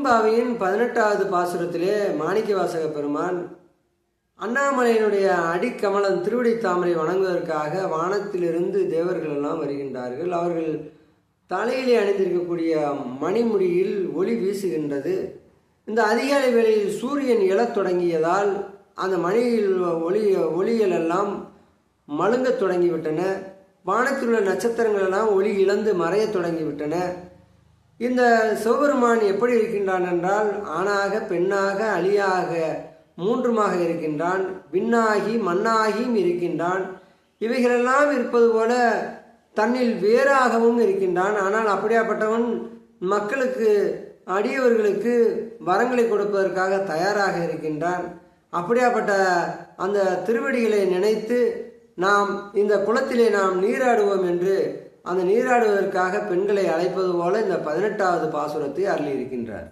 திருவம்பாவையின் பதினெட்டாவது பாசுரத்திலே மாணிக்க வாசக பெருமான் அண்ணாமலையினுடைய அடிக்கமலம் திருவடி தாமரை வணங்குவதற்காக வானத்திலிருந்து தேவர்கள் எல்லாம் வருகின்றார்கள். அவர்கள் தலையிலே அணிந்திருக்கக்கூடிய மணிமுடியில் ஒளி வீசுகின்றது. இந்த அதிகாலை வேளையில் சூரியன் எழத் தொடங்கியதால் அந்த மணியில் ஒளி ஒளிகள் எல்லாம் மழுங்கத் தொடங்கிவிட்டன. வானத்தில் உள்ள நட்சத்திரங்கள் எல்லாம் ஒளி இழந்து மறையத் தொடங்கிவிட்டன. இந்த சிவபெருமான் எப்படி இருக்கின்றான் என்றால் ஆணாக பெண்ணாக அழியாக மூன்றுமாக இருக்கின்றான் விண்ணாகி மண்ணாகியும் இருக்கின்றான். இவைகளெல்லாம் இருப்பது போல தன்னில் வேறாகவும் இருக்கின்றான். ஆனால் அப்படியாப்பட்டவன் மக்களுக்கு அடியவர்களுக்கு வரங்களை கொடுப்பதற்காக தயாராக இருக்கின்றான். அப்படியாப்பட்ட அந்த திருவடிகளை நினைத்து நாம் இந்த குளத்திலே நாம் நீராடுவோம் என்று அந்த நீராடுவதற்காக பெண்களை அழைப்பது போல இந்த பதினெட்டாவது பாசுரத்தை அருளியிருக்கின்றார்.